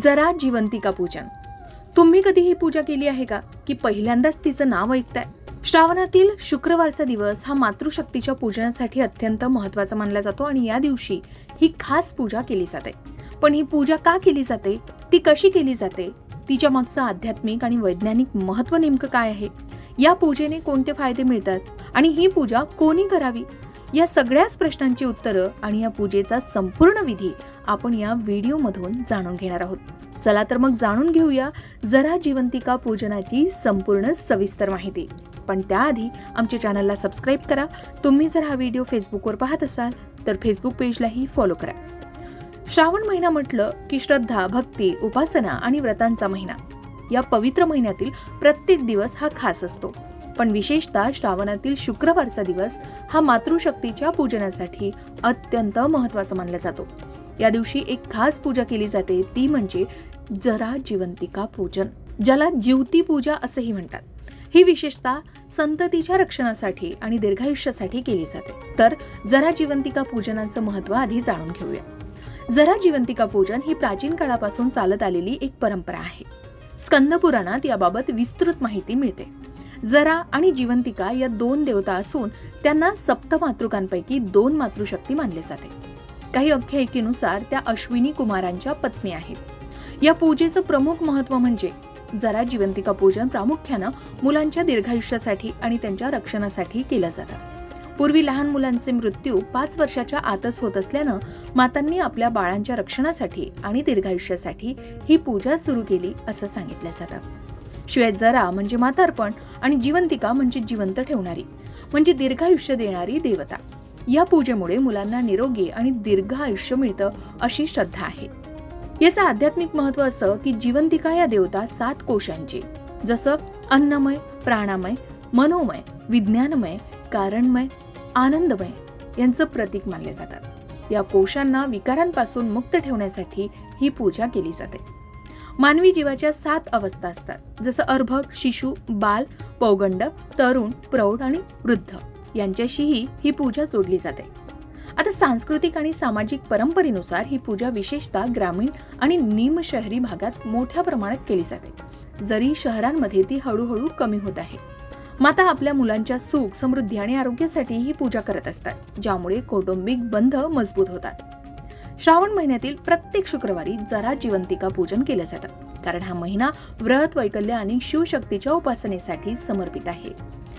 जरा जिवंतिका पूजन? तुम्ही कधी ही पूजा केली आहे का? की पहिल्यांदाच तिचं नाव ऐकताय? श्रावणातील शुक्रवारचा दिवस हा मातृशक्तीच्या पूजनासाठी अत्यंत महत्त्वाचा मानला जातो आणि या दिवशी ही खास पूजा केली जाते. पण ही पूजा का केली जाते? ती कशी केली जाते? तिच्या मागचं आध्यात्मिक आणि वैज्ञानिक महत्त्व नेमकं काय आहे? या पूजेने कोणते फायदे मिळतात? आणि ही पूजा कोणी करावी? या सगळ्याच प्रश्नांची उत्तरं आणि या पूजेचा संपूर्ण विधी आपण या व्हिडिओमधून जाणून घेणार आहोत. चला तर मग जाणून घेऊया जरा जिवंतिका पूजनाची संपूर्ण सविस्तर माहिती. पण त्याआधी आमच्या चॅनलला सबस्क्राईब करा. तुम्ही जर हा व्हिडिओ फेसबुकवर पाहत असाल तर फेसबुक पेजलाही फॉलो करा. श्रावण महिना म्हटलं की श्रद्धा भक्ती उपासना आणि व्रतांचा महिना. या पवित्र महिन्यातील प्रत्येक दिवस हा खास असतो. पण विशेषतः श्रावणातील शुक्रवारचा दिवस हा मातृशक्तीच्या पूजनासाठी अत्यंत महत्त्वाचा मानला जातो. या दिवशी एक खास पूजा केली जाते ती म्हणजे जरा जिवंतिका पूजन ज्याला जीवती पूजा असेही म्हणतात. ही विशेषतः संततीच्या रक्षणासाठी आणि दीर्घायुष्यासाठी केली जाते. तर जरा जिवंतिका पूजनाचं महत्त्व आधी जाणून घेऊया. जरा जिवंतिका पूजन ही प्राचीन काळापासून चालत आलेली एक परंपरा आहे. स्कंद पुराणात याबाबत विस्तृत माहिती मिळते. जरा आणि जिवंतिका या दोन देवता असून त्यांना सप्तमातृकांपैकी दोन मातृशक्ती मानले जाते. काही आख्यायिकेनुसार त्या अश्विनी कुमारांच्या पत्नी आहेत. या पूजेचं प्रमुख महत्त्व म्हणजे जरा जिवंतिका पूजन प्रामुख्यानं मुलांच्या दीर्घायुष्यासाठी आणि त्यांच्या रक्षणासाठी केलं जातं. पूर्वी लहान मुलांचे मृत्यू पाच वर्षाच्या आतच होत असल्यानं मातांनी आपल्या बाळांच्या रक्षणासाठी आणि दीर्घायुष्यासाठी ही पूजा सुरू केली असं सांगितलं जातं. शिवाय जरा म्हणजे म्हातारपण आणि जिवंतिका म्हणजे जिवंत ठेवणारी म्हणजे दीर्घायुष्य देणारी देवता. या पूजेमुळे मुलांना निरोगी आणि दीर्घ आयुष्य मिळतं अशी श्रद्धा आहे. याचं आध्यात्मिक महत्त्व असं की जिवंतिका या देवता सात कोशांची जसं अन्नमय प्राणामय मनोमय विज्ञानमय कारणमय आनंदमय यांचं प्रतीक मानले जातात. या कोशांना विकारांपासून मुक्त ठेवण्यासाठी ही पूजा केली जाते. मानवी जीवाच्या सात अवस्था असतात जसं अर्भक शिशु बाल पौगंड तरुण प्रौढ आणि वृद्ध. यांच्याशीही ही पूजा जोडली जाते. आता सांस्कृतिक आणि सामाजिक परंपरेनुसार ही पूजा विशेषतः ग्रामीण आणि निम शहरी भागात मोठ्या प्रमाणात केली जाते. जरी शहरांमध्ये ती हळूहळू कमी होत आहे. माता आपल्या मुलांच्या सुख समृद्धी आणि आरोग्यासाठी ही पूजा करत असतात ज्यामुळे कौटुंबिक बंध मजबूत होतात. श्रावण महिन्यातील प्रत्येक शुक्रवारी जरा जिवंतिका पूजन केलं जातं. कारण हा महिना व्रत वैकल्य आणि शिवशक्तीच्या उपासनेसाठी समर्पित आहे.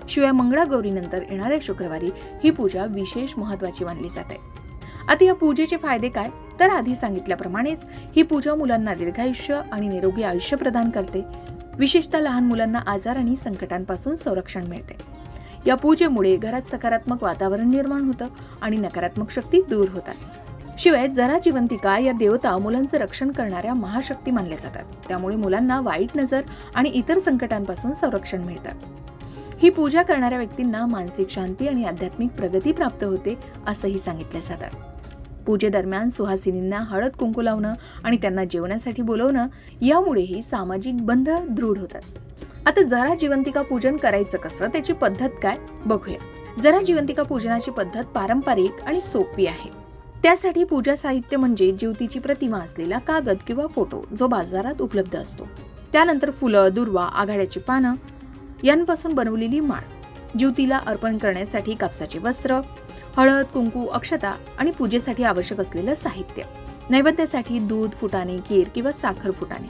शिवाय मंगळागौरीनंतर येणाऱ्या शुक्रवारी ही पूजा विशेष महत्वाची मानली जाते आता या पूजेचे फायदे काय? तर आधी सांगितल्याप्रमाणेच ही पूजा मुलांना दीर्घायुष्य आणि निरोगी आयुष्य प्रदान करते. विशेषतः लहान मुलांना आजार आणि संकटांपासून संरक्षण मिळते. या पूजेमुळे घरात सकारात्मक वातावरण निर्माण होतं आणि नकारात्मक शक्ती दूर होतात. शिवाय जरा जिवंतिका या देवता मुलांचं रक्षण करणाऱ्या महाशक्ती मानल्या जातात. त्यामुळे मुलांना वाईट नजर आणि इतर संकटांपासून संरक्षण मिळतात ही पूजा करणाऱ्या व्यक्तींना मानसिक शांती आणि आध्यात्मिक प्रगती प्राप्त होते असंही सांगितलं जातं. पूजेदरम्यान सुहासिनींना हळद कुंकू लावणं आणि त्यांना जेवण्यासाठी बोलवणं यामुळेही सामाजिक बंध दृढ होतात. आता जरा जिवंतिका पूजन करायचं कसं त्याची पद्धत काय? बघूया. जरा जिवंतिका पूजनाची पद्धत पारंपरिक आणि सोपी आहे. त्यासाठी पूजा साहित्य म्हणजे ज्योतीची प्रतिमा असलेला कागद किंवा फोटो जो बाजारात उपलब्ध असतो. त्यानंतर फुलं दुर्वा आघाड्याची पानं यांपासून बनवलेली माळ. ज्योतीला अर्पण करण्यासाठी कापसाचे वस्त्र हळद कुंकू अक्षता आणि पूजेसाठी आवश्यक असलेलं साहित्य. नैवेद्यासाठी दूध फुटाणे खीर किंवा साखर फुटाणे.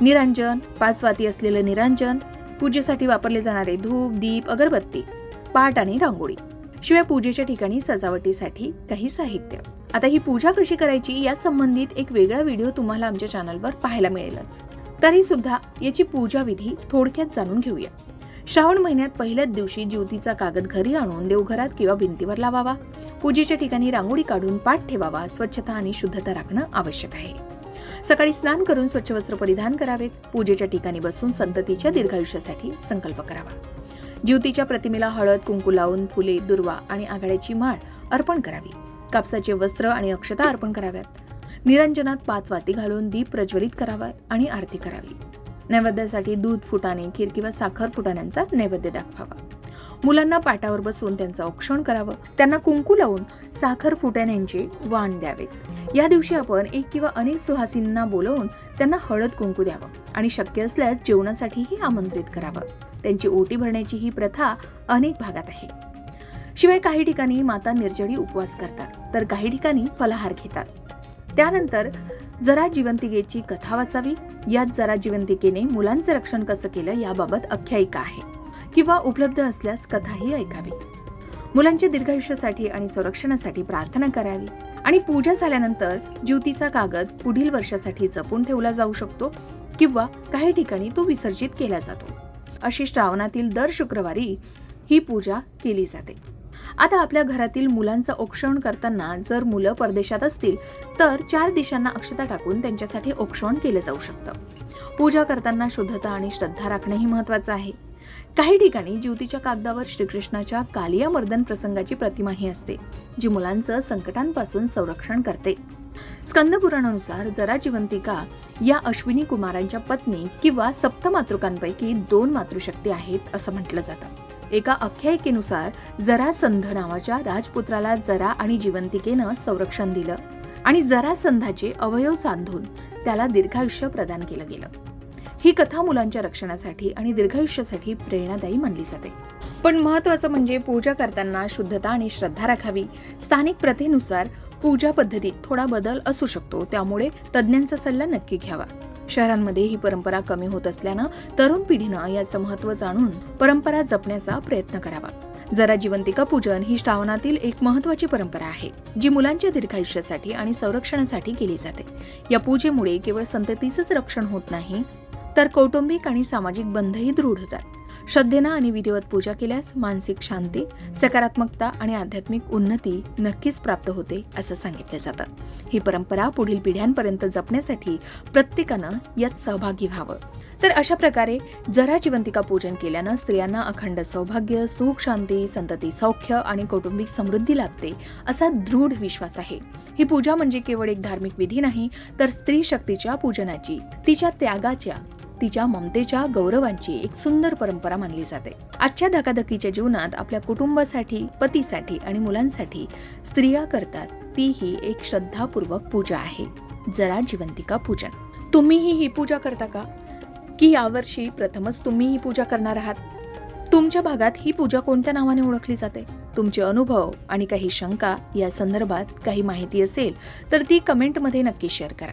निरांजन पाचवाती असलेलं निरांजन पूजेसाठी वापरले जाणारे धूप दीप अगरबत्ती पाट आणि रांगोळी. शिवाय पूजेच्या ठिकाणी सजावटीसाठी काही साहित्य. आता ही पूजा कशी करायची या संबंधित एक वेगळा व्हिडिओ तुम्हाला आमच्या चॅनलवर पाहायला मिळेलच. तरी सुद्धा याची पूजा विधी थोडक्यात जाणून घेऊया. श्रावण महिन्यात पहिल्याच दिवशी ज्योतीचा कागद घरी आणून देवघरात किंवा भिंतीवर लावावा. पूजेच्या ठिकाणी रांगोळी काढून पाठ ठेवावा स्वच्छता आणि शुद्धता राखणं आवश्यक आहे. सकाळी स्नान करून स्वच्छ वस्त्र परिधान करावेत. पूजेच्या ठिकाणी बसून संततीच्या दीर्घायुष्यासाठी संकल्प करावा. ज्योतीच्या प्रतिमेला हळद कुंकू लावून फुले दुर्वा आणि आघाड्याची माळ अर्पण करावी. कापसाचे वस्त्र आणि अक्षता अर्पण कराव्यात. निरंजनात पाच वाती घालून दीप प्रज्वलित करावा आणि आरती करावी. नैवेद्यासाठी दूध फुटाणे खीर किंवा साखर फुटाण्यांचा नैवेद्य दाखवावा. मुलांना पाटावर बसून त्यांचं औक्षण करावं. त्यांना कुंकू लावून साखर फुटाण्यांचे वाण द्यावेत या दिवशी आपण एक किंवा अनेक सुहासींना बोलवून त्यांना हळद कुंकू द्यावं आणि शक्य असल्यास जेवणासाठीही आमंत्रित करावं. त्यांची ओटी भरण्याची ही प्रथा अनेक भागात आहे. शिवाय काही ठिकाणी माता निर्जळी उपवास करतात तर काही ठिकाणी फलाहार घेतात. त्यानंतर जरा जिवंतिकेची कथा वाचावी. यात जरा जिवंतिकेने मुलांचं रक्षण कसं केलं याबाबत आख्यायिका आहे किंवा उपलब्ध असल्यास कथाही ऐकावी. मुलांच्या दीर्घायुष्यासाठी आणि संरक्षणासाठी प्रार्थना करावी. आणि पूजा झाल्यानंतर ज्योतीचा कागद पुढील वर्षासाठी जपून ठेवला जाऊ शकतो किंवा काही ठिकाणी तो विसर्जित केला जातो. अशी श्रावणातील दर शुक्रवारी ही पूजा केली जाते. आता आपल्या घरातील मुलांचं औक्षण करताना जर मुलं परदेशात असतील तर चार दिशांना अक्षता टाकून त्यांच्यासाठी औक्षण केलं जाऊ शकतं. पूजा करताना शुद्धता आणि श्रद्धा राखणंही महत्वाचं आहे. काही ठिकाणी ज्योतीच्या कागदावर श्रीकृष्णाच्या कालिया मर्दन प्रसंगाची प्रतिमाही असते जी मुलांचं संकटांपासून संरक्षण करते. स्कंदपुराणानुसार जरा जिवंतिका या अश्विनी कुमारांच्या पत्नी किंवा सप्तमातृकांपैकी दोन मातृशक्ती आहेत असं म्हटलं जातं. एका आख्यायिकेनुसार जरासंध नावाच्या राजपुत्राला जरा आणि जिवंतिकेनं संरक्षण दिलं आणि जरा संधाचे अवयव सांधून त्याला दीर्घायुष्य प्रदान केलं गेलं. ही कथा मुलांच्या रक्षणासाठी आणि दीर्घायुष्यासाठी प्रेरणादायी मानली जाते. पण महत्वाचं म्हणजे पूजा करताना शुद्धता आणि श्रद्धा राखावी. स्थानिक प्रथेनुसार पूजा पद्धतीत थोडा बदल असू शकतो. त्यामुळे तज्ज्ञांचा सल्ला नक्की घ्यावा. शहरांमध्ये ही परंपरा कमी होत असल्यानं तरुण पिढीनं याचं महत्त्व जाणून परंपरा जपण्याचा प्रयत्न करावा. जरा जिवंतिका पूजन ही श्रावणातील एक महत्वाची परंपरा आहे जी मुलांच्या दीर्घायुष्यासाठी आणि संरक्षणासाठी केली जाते. या पूजेमुळे केवळ संततीचंच रक्षण होत नाही तर कौटुंबिक आणि सामाजिक बंधही दृढ होतात. श्रद्धेनं आणि विधिवत पूजा केल्यास मानसिक शांती सकारात्मकता आणि आध्यात्मिक उन्नती नक्कीच प्राप्त होते असं सांगितलं जातं. ही परंपरा पुढील पिढ्यांपर्यंत जपण्यासाठी प्रत्येकानं यात सहभागी व्हावं. तर अशा प्रकारे जरा जिवंतिका पूजन केल्यानं स्त्रियांना अखंड सौभाग्य सुख शांती संतती सौख्य आणि कौटुंबिक समृद्धी लाभते असा दृढ विश्वास आहे. ही पूजा म्हणजे केवळ एक धार्मिक विधी नाही तर स्त्री शक्तीच्या पूजनाची तिच्या त्यागाच्या तिच्या ममतेच्या गौरवांची एक सुंदर परंपरा मानली जाते. आजच्या धकाधकीच्या जीवनात आपल्या कुटुंबासाठी पतीसाठी आणि मुलांसाठी स्त्रिया करतात ती ही एक श्रद्धापूर्वक पूजा आहे. जरा जिवंतिका पूजन. तुम्हीही ही पूजा करता का? की यावर्षी प्रथमच तुम्ही ही पूजा करणार आहात? तुमच्या भागात ही पूजा कोणत्या नावाने ओळखली जाते? तुमचे अनुभव आणि काही शंका या संदर्भात काही माहिती असेल तर ती कमेंटमध्ये नक्की शेअर करा.